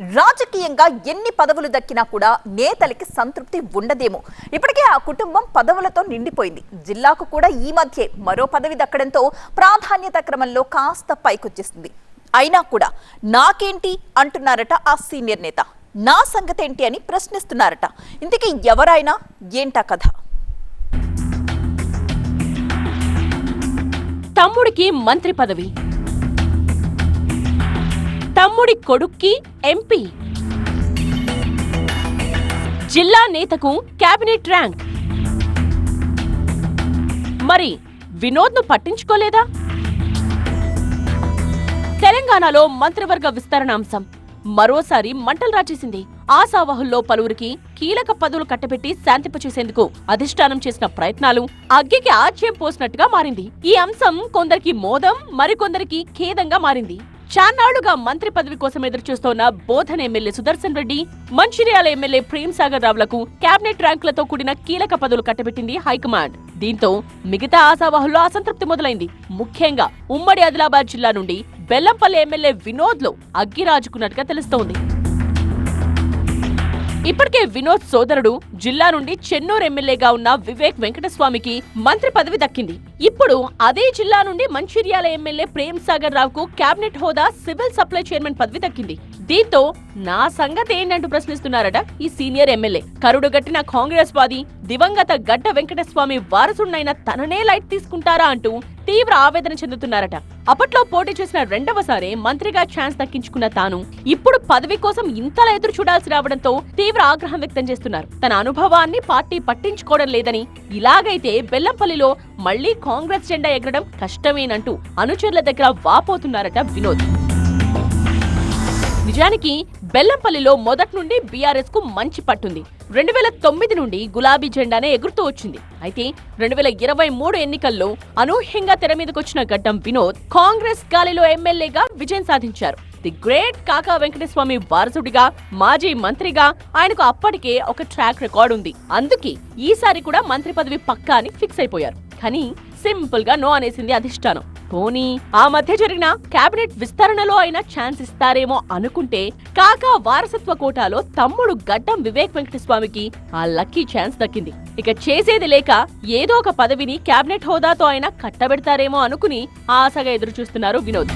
రాజకీయంగా ఎన్ని పదవులు దక్కినా కూడా నేతలకి సంతృప్తి ఉండదేమో. ఇప్పటికే ఆ కుటుంబం పదవులతో నిండిపోయింది. జిల్లాకు కూడా ఈ మధ్యే మరో పదవి దక్కడంతో ప్రాధాన్యత క్రమంలో కాస్త పైకొచ్చేస్తుంది అయినా కూడా నాకేంటి అంటున్నారట ఆ సీనియర్ నేత. నా సంగతేంటి అని ప్రశ్నిస్తున్నారట. ఇంతకీ ఎవరైనా ఏంటా కథ? తమ్ముడికి మంత్రి పదవి తమ్ముడి కొడుక్కి ఎంపీ. జిల్లా నేతకు కేబినెట్ ర్యాంక్. మరి వినోద్ను పట్టించుకోలేదా? తెలంగాణలో మంత్రివర్గ విస్తరణ అంశం. మరోసారి మంటలు రాచేసింది. ఆశావహుల్లో పలువురికి కీలక పదవులు కట్టబెట్టి శాంతింపచేసేందుకు అధిష్టానం చేసిన ప్రయత్నాలు అగ్గికి ఆజ్యం పోసినట్టుగా మారింది. ఈ అంశం కొందరికి మోదం మరికొందరికి ఖేదంగా మారింది. చాన్నాళ్ళుగా మంత్రి పదవి కోసం ఎదురుచూస్తోన్న బోధన ఎమ్మెల్యే సుదర్శన్ రెడ్డి మంచిర్యాల ఎమ్మెల్యే ప్రేమ్ సాగర్ రావులకు కేబినెట్ ర్యాంకులతో కూడిన కీలక పదవులు కట్టబెట్టింది హైకమాండ్. దీంతో మిగతా ఆశావాహుల్లో అసంతృప్తి మొదలైంది. ముఖ్యంగా ఉమ్మడి ఆదిలాబాద్ జిల్లా నుండి బెల్లంపల్లి ఎమ్మెల్యే వినోద్లో అగ్గిరాజుకున్నట్టుగా తెలుస్తోంది. ఇప్పటికే వినోద్ సోదరుడు జిల్లా నుండి చెన్నూరు ఎమ్మెల్యేగా ఉన్న వివేక్ వెంకటస్వామికి మంత్రి పదవి దక్కింది. ఇప్పుడు అదే జిల్లా నుండి మంచిర్యాల ఎమ్మెల్యే ప్రేమ్ సాగర్ రావుకు కేబినెట్ హోదా సివిల్ సప్లై చైర్మన్ పదవి దక్కింది. దీంతో నా సంగతి ఏంటంటూ ప్రశ్నిస్తున్నారట ఈ సీనియర్ ఎమ్మెల్యే. కరుడు గట్టిన కాంగ్రెస్ వాది దివంగత గడ్డ వెంకటస్వామి వారసుడినైన తననే లైట్ తీసుకుంటారా అంటూ తీవ్ర ఆవేదన చెందుతున్నారట. అప్పట్లో పోటీ చేసిన రెండవసారి మంత్రిగా ఛాన్స్ దక్కించుకున్న తాను ఇప్పుడు పదవి కోసం ఇంతలా ఎదురు చూడాల్సి రావడంతో తీవ్ర ఆగ్రహం వ్యక్తం చేస్తున్నారు. తన అనుభవాన్ని పార్టీ పట్టించుకోవడం లేదని ఇలాగైతే బెల్లంపల్లిలో మళ్ళీ కాంగ్రెస్ జెండా ఎగరడం కష్టమేనంటూ అనుచరుల దగ్గర వాపోతున్నారట వినోద్. నిజానికి బెల్లంపల్లిలో మొదటి నుండి బీఆర్ఎస్కు మంచి పట్టుంది. రెండు వేల తొమ్మిది నుండి గులాబీ జెండానే ఎగురుతూ వచ్చింది. అయితే రెండు వేల ఇరవై మూడు ఎన్నికల్లో అనూహ్యంగా తెర మీదకొచ్చిన గడ్డం వినోద్ కాంగ్రెస్ గాలిలో ఎమ్మెల్యేగా విజయం సాధించారు. ది గ్రేట్ కాకా వెంకటస్వామి వారసుడిగా మాజీ మంత్రిగా ఆయనకు అప్పటికే ఒక ట్రాక్ రికార్డ్ ఉంది. అందుకే ఈసారి కూడా మంత్రి పదవి పక్కా అని ఫిక్స్ అయిపోయారు. కానీ సింపుల్గా నో అనేసింది అధిష్టానం. పోనీ ఆ మధ్య జరిగిన కేబినెట్ విస్తరణలో అయినా ఛాన్స్ ఇస్తారేమో అనుకుంటే కాకా వారసత్వ కోటాలో తమ్ముడు గడ్డం వివేక్ వెంకటస్వామికి ఆ లక్కీ ఛాన్స్ దక్కింది. ఇక చేసేది లేక ఏదో ఒక పదవిని కేబినెట్ హోదాతో అయినా కట్టబెడతారేమో అనుకుని ఆశగా ఎదురు చూస్తున్నారు వినోద్.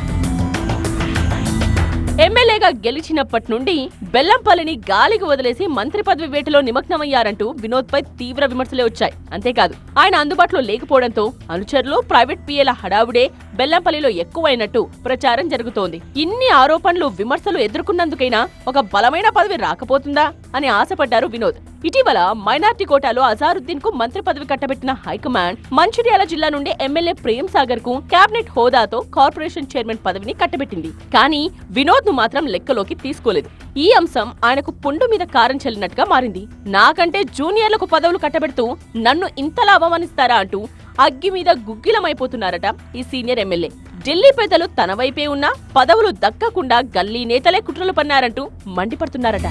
ఎమ్మెల్యేగా గెలిచినప్పటి నుండి బెల్లంపల్లిని గాలికి వదిలేసి మంత్రి పదవి వేటలో నిమగ్నమయ్యారంటూ వినోద్ పై తీవ్ర విమర్శలే వచ్చాయి. అంతేకాదు ఆయన అందుబాటులో లేకపోవడంతో అనుచరులు ప్రైవేట్ పిఏల హడావుడే బెల్లంపల్లిలో ఎక్కువైనట్టు ప్రచారం జరుగుతోంది. ఇన్ని ఆరోపణలు విమర్శలు ఎదుర్కొన్నందుకైనా ఒక బలమైన పదవి రాకపోతుందా? అని ఆశపడ్డారు వినోద్. ఇటీవల మైనార్టీ కోటాలో అజారుద్దీన్కు మంత్రి పదవి కట్టబెట్టిన హైకమాండ్ మంచిర్యాల జిల్లా నుండి ఎమ్మెల్యే ప్రేమ్ సాగర్కు కేబినెట్ హోదాతో కార్పొరేషన్ చైర్మన్ పదవిని కట్టబెట్టింది. కానీ వినోద్ను మాత్రం లెక్కలోకి తీసుకోలేదు. ఈ అంశం ఆయనకు పుండు మీద కారం చెల్లినట్టుగా మారింది. నాకంటే జూనియర్లకు పదవులు కట్టబెడుతూ నన్ను ఇంతలా అవమానిస్తారా అంటూ అగ్గి మీద గుగ్గిలమైపోతున్నారట ఈ సీనియర్ ఎమ్మెల్యే. ఢిల్లీ పెద్దలు తన వైపే ఉన్న పదవులు దక్కకుండా గల్లీ నేతలే కుట్రలు పన్నారంటూ మండిపడుతున్నారట.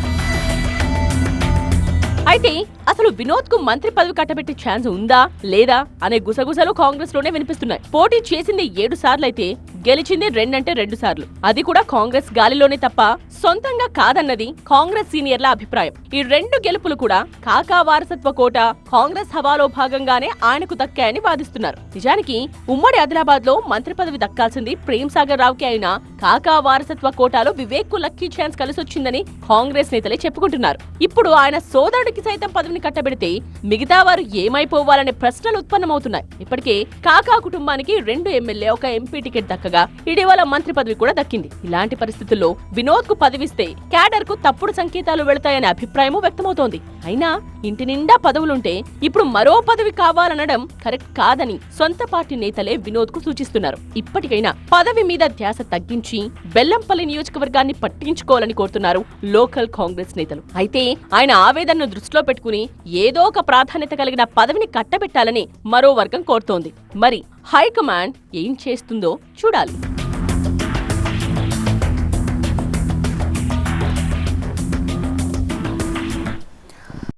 అయితే అసలు వినోద్కు మంత్రి పదవి కట్టబెట్టే ఛాన్స్ ఉందా లేదా అనే గుసగుసలు కాంగ్రెస్లోనే వినిపిస్తున్నాయి. పోటీ చేసింది ఏడు సార్లు అయితే గెలిచింది రెండంటే రెండు సార్లు అది కూడా కాంగ్రెస్ గాలిలోనే తప్ప సొంతంగా కాదన్నది కాంగ్రెస్ సీనియర్ల అభిప్రాయం. ఈ రెండు గెలుపులు కూడా కాకా వారసత్వ కోట కాంగ్రెస్ హవాలో భాగంగానే ఆయనకు దక్కాయని వాదిస్తున్నారు. నిజానికి ఉమ్మడి ఆదిలాబాద్లో మంత్రి పదవి దక్కాల్సింది ప్రేమ్ సాగర్ రావుకి అయినా కాకా వారసత్వ కోటాలో వివేక్కు లక్కీ ఛాన్స్ కలిసొచ్చిందని కాంగ్రెస్ నేతలే చెప్పుకుంటున్నారు. ఇప్పుడు ఆయన సోదరుడికి సైతం పదవిని కట్టబెడితే మిగతా వారు ఏమైపోవాలనే ప్రశ్నలు ఉత్పన్నమవుతున్నాయి. ఇప్పటికే కాకా కుటుంబానికి రెండు ఎమ్మెల్యే ఒక ఎంపీ టికెట్ దక్కగా ఇటీవల మంత్రి పదవి కూడా దక్కింది. ఇలాంటి పరిస్థితుల్లో వినోద్కు పదవిస్తే క్యాడర్కు తప్పుడు సంకేతాలు వెళతాయనే అభిప్రాయము వ్యక్తమవుతోంది. అయినా ఇంటి నిండా పదవులుంటే ఇప్పుడు మరో పదవి కావాలనడం కరెక్ట్ కాదని సొంత పార్టీ నేతలే వినోద్కు సూచిస్తున్నారు. ఇప్పటికైనా పదవి మీద ధ్యాస తగ్గించి బెల్లంపల్లి నియోజకవర్గాన్ని పట్టించుకోవాలని కోరుతున్నారు లోకల్ కాంగ్రెస్ నేతలు. అయితే ఆయన ఆవేదనను దృష్టిలో పెట్టుకుని ఏదో ఒక ప్రాధాన్యత కలిగిన పదవిని కట్టబెట్టాలని మరో వర్గం కోరుతోంది. మరి హైకమాండ్ ఏం చేస్తుందో చూడాలి.